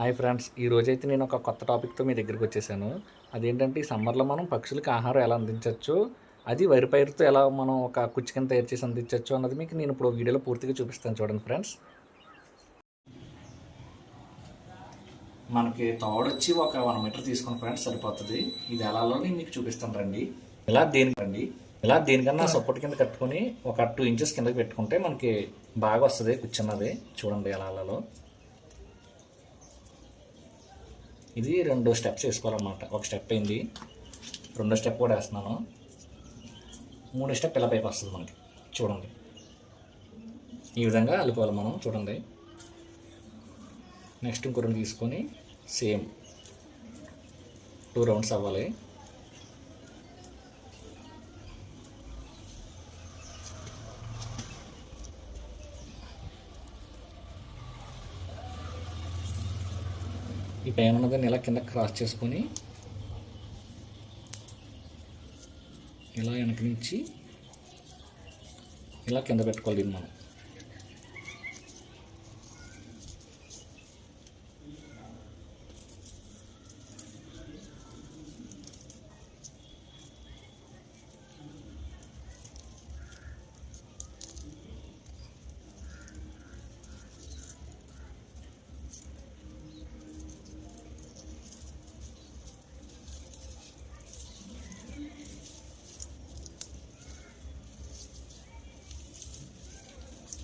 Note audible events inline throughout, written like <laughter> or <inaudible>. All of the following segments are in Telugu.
హాయ్ ఫ్రెండ్స్ ఈ రోజైతే నేను ఒక కొత్త టాపిక్తో మీ దగ్గరికి వచ్చేసాను. అదేంటంటే ఈ సమ్మర్లో మనం పక్షులకి ఆహారం ఎలా అందించవచ్చు అది వరి పైరుతో ఎలా మనం ఒక కుచ్చు కింద తయారు చేసి అందించవచ్చు అన్నది మీకు నేను ఇప్పుడు వీడియోలో పూర్తిగా చూపిస్తాను చూడండి ఫ్రెండ్స్. మనకి తోడొచ్చి ఒక వన్ మీటర్ తీసుకుని ఫ్రెండ్స్ సరిపోతుంది. ఇది ఎలాలో నేను మీకు చూపిస్తాను రండి. ఇలా దేని రండి. ఇలా దేనికన్నా సపోర్ట్ కింద కట్టుకొని ఒక టూ ఇంచెస్ కిందకి పెట్టుకుంటే మనకి బాగా వస్తుంది కూర్చున్నది చూడండి ఎలా ఇది రెండు స్టెప్స్ వేసుకోవాలన్నమాట. ఒక స్టెప్ అయింది రెండో స్టెప్ కూడా వేస్తున్నాను. మూడో స్టెప్ ఇలా పైపు వస్తుంది మనకి. చూడండి. ఈ విధంగా అల్లుకోవాలి మనం చూడండి. నెక్స్ట్ ఇంకో రెండు తీసుకొని సేమ్ టూ రౌండ్స్ అవ్వాలి. ఈ పైన ఉన్నదాన్ని ఇలా కింద క్రాస్ చేసుకొని ఇలా వెనక నుంచి ఇలా కింద పెట్టుకోవాలి దీన్ని మనం.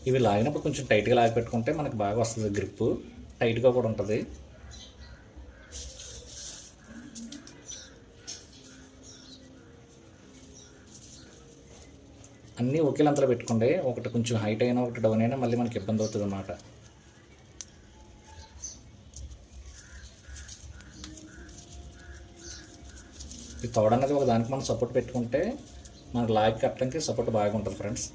ఇవి లాగినప్పుడు కొంచెం టైట్గా లాగి పెట్టుకుంటే మనకి బాగా వస్తుంది గ్రిప్. టైట్గా కూడా ఉంటుంది. అన్నీ ఒకేలంతలో పెట్టుకోండి ఒకటి కొంచెం హైట్ అయినా ఒకటి డౌన్ అయినా మళ్ళీ మనకి ఇబ్బంది అవుతుంది అన్నమాట. ఈ తోడ అనేది ఒక దానికి మనం సపోర్ట్ పెట్టుకుంటే మనకు లాగి కట్టడానికి సపోర్ట్ బాగా ఉంటుంది ఫ్రెండ్స్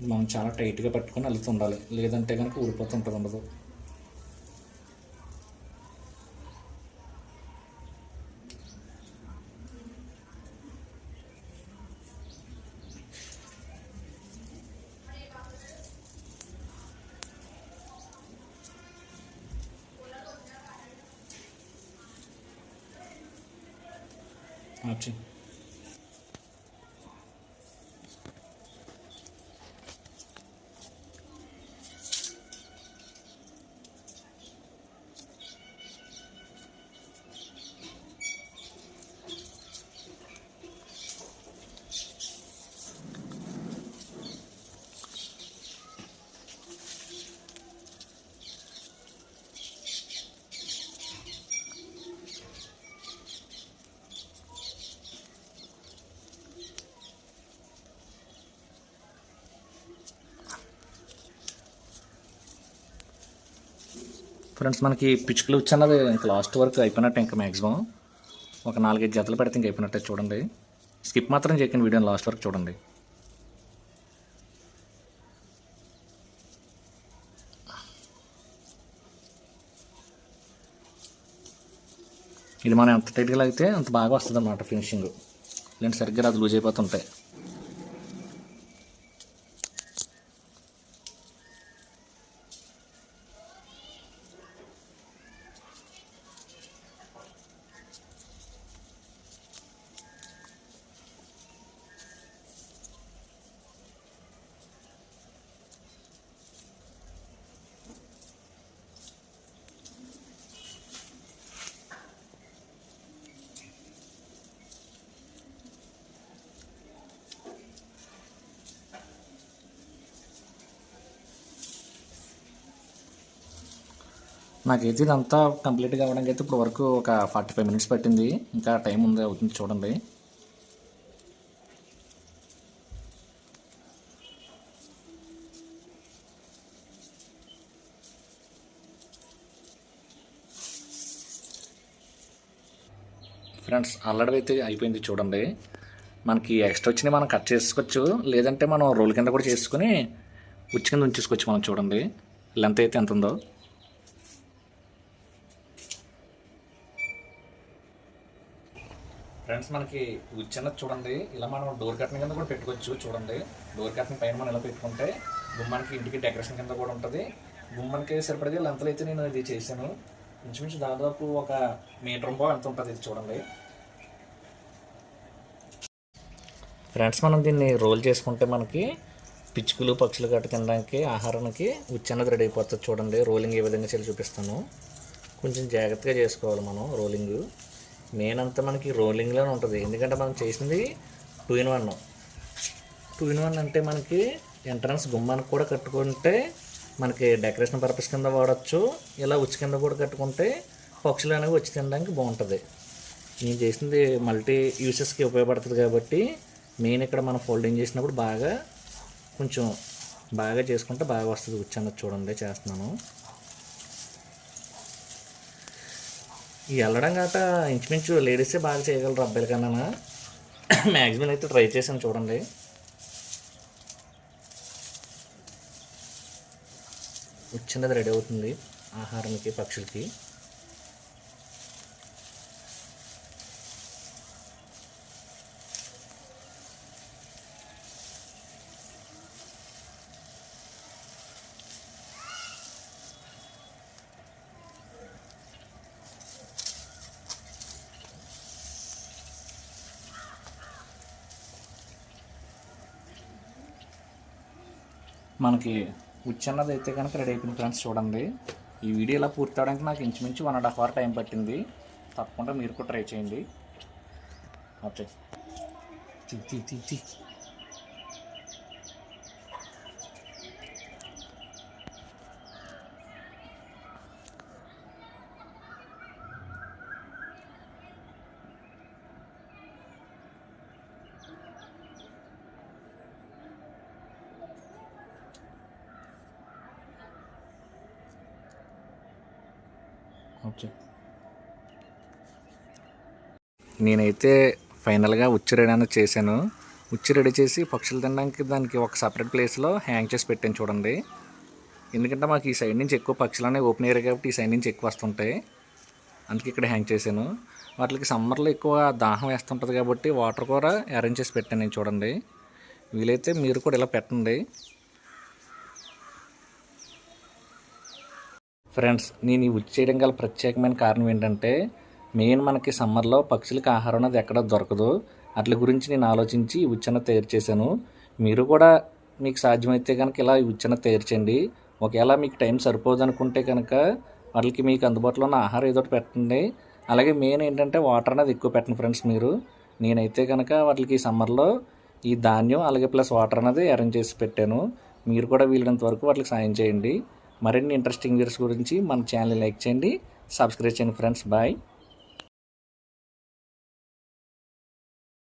మనం చాలా టైట్గా పట్టుకొని అల్లుతూ ఉండాలి. లేదంటే కనుక ఊడిపోతుంటుంది ఉండదు. ఆచి ఫ్రెండ్స్ మనకి పిచ్చుకలు వచ్చి అన్నది ఇంకా లాస్ట్ వరకు అయిపోయినట్టు ఇంకా మ్యాక్సిమం ఒక నాలుగైదు జతలు పెడితే ఇంక అయిపోయినట్టే చూడండి. స్కిప్ మాత్రం చేయకండి వీడియోని లాస్ట్ వరకు చూడండి. ఇది మనం ఎంత టైట్గా అయితే అంత బాగా వస్తుంది అన్నమాట ఫినిషింగ్ లేదంటే సరిగ్గా అది లూజ్ అయిపోతుంటాయి. నాకైతే ఇదంతా కంప్లీట్గా కావడానికి అయితే ఇప్పుడు వరకు ఒక ఫార్టీ ఫైవ్ మినిట్స్ పట్టింది. ఇంకా టైం ఉంది అవుతుంది చూడండి. ఫ్రెండ్స్ ఆల్రెడీ అయితే అయిపోయింది చూడండి. మనకి ఎక్స్ట్రా వచ్చినవి మనం కట్ చేసుకోవచ్చు. లేదంటే మనం రోల్ కింద కూడా చేసుకుని ఉచ్చి కింద ఉంచేసుకోవచ్చు మనం చూడండి. లెంత్ అయితే ఎంత ఉందో. ఫ్రెండ్స్ మనకి ఉచ్చన్నది చూడండి. ఇలా మనం డోర్ కర్టన్ కింద కూడా పెట్టుకోవచ్చు చూడండి. డోర్ కర్టన్ పైన మనం ఇలా పెట్టుకుంటే గుమ్మానికి ఇంటికి డెకరేషన్ కింద కూడా ఉంటుంది. గుమ్మానికి సరిపడితే లెంతలు అయితే నేను ఇది చేశాను. ఇంచుమించు దాదాపు ఒక మీటర్ బో ఎంత ఉంటుంది ఇది చూడండి. ఫ్రెండ్స్ మనం దీన్ని రోల్ చేసుకుంటే మనకి పిచ్చుకలు పక్షులు గట్ట తినడానికి ఆహారానికి ఉచ్చన్నది రెడీ అయిపోతుంది చూడండి. రోలింగ్ ఏ విధంగా చేసి చూపిస్తాను. కొంచెం జాగ్రత్తగా చేసుకోవాలి మనం రోలింగ్ మెయిన్ అంతా మనకి రోలింగ్లోనే ఉంటుంది. ఎందుకంటే మనం చేసింది two in one two in one అంటే మనకి ఎంట్రన్స్ గుమ్మానికి కూడా కట్టుకుంటే మనకి డెకరేషన్ పర్పస్ కింద వాడచ్చు. ఇలా ఉచ్చి కింద కూడా కట్టుకుంటే పక్షులు అనేవి వచ్చి తినడానికి బాగుంటుంది. నేను చేసింది మల్టీ యూసెస్కి ఉపయోగపడుతుంది కాబట్టి మెయిన్ ఇక్కడ మనం ఫోల్డింగ్ చేసినప్పుడు బాగా కొంచెం బాగా చేసుకుంటే బాగా వస్తుంది. ఉచ్చి అన్నది చూడండి చేస్తున్నాను. ఈ వెళ్ళడం గట ఇంచుమించు లేడీసే బాగా చేయగలరు అబ్బాయిల కన్నా. <coughs> మ్యాక్సిమం అయితే ట్రై చేశాను చూడండి. వచ్చినది రెడీ అవుతుంది. ఆహారానికి పక్షులకి. మనకి ఉచ్చన్నది అయితే కనుక రెడీ అయిపోయింది ఫ్రెండ్స్ చూడండి. ఈ వీడియో ఇలా పూర్తి అవడానికి నాకు ఇంచుమించు one and half hour time పట్టింది. తప్పకుండా మీరు కూడా ట్రై చేయండి. ఓకే. తీ తీ తీ ఓకే. నేనైతే ఫైనల్గా ఉచ్చి రెడీ అనేది చేశాను. ఉచ్చి రెడీ చేసి పక్షులు తినడానికి దానికి ఒక సపరేట్ ప్లేస్లో హ్యాంగ్ చేసి పెట్టాను చూడండి. ఎందుకంటే మాకు ఈ సైడ్ నుంచి ఎక్కువ పక్షులు అనేవి ఓపెన్ ఏరియా కాబట్టి ఈ సైడ్ నుంచి ఎక్కువ వస్తుంటాయి. అందుకే ఇక్కడ హ్యాంగ్ చేశాను. వాటికి సమ్మర్లో ఎక్కువ దాహం వేస్తుంటుంది కాబట్టి వాటర్ కూడా అరేంజ్ చేసి పెట్టాను నేను చూడండి. వీలైతే మీరు కూడా ఇలా పెట్టండి. ఫ్రెండ్స్ నేను ఈ ఉచ్చి చేయడం గల ప్రత్యేకమైన కారణం ఏంటంటే మెయిన్ మనకి సమ్మర్లో పక్షులకి ఆహారం అనేది ఎక్కడ దొరకదు. అట్ల గురించి నేను ఆలోచించి ఈ ఉచ్చన తయారు చేశాను. మీరు కూడా మీకు సాధ్యమైతే కనుక ఇలా ఈ ఉచ్చన తయారు చేయండి. ఒకవేళ మీకు టైం సరిపోదు అనుకుంటే కనుక వాటికి మీకు అందుబాటులో ఉన్న ఆహారం ఏదో ఒకటి పెట్టండి. అలాగే మెయిన్ ఏంటంటే వాటర్ అనేది ఎక్కువ పెట్టండి ఫ్రెండ్స్ మీరు. నేనైతే కనుక వాటికి సమ్మర్లో ఈ ధాన్యం అలాగే ప్లస్ వాటర్ అనేది అరేంజ్ చేసి పెట్టాను. మీరు కూడా వీలైనంత వరకు వాటికి సాయం చేయండి. మరిన్ని ఇంట్రెస్టింగ్ వీడియోస్ గురించి మన ఛానల్ లైక్ చేయండి. సబ్స్క్రైబ్ చేయండి ఫ్రెండ్స్ బాయ్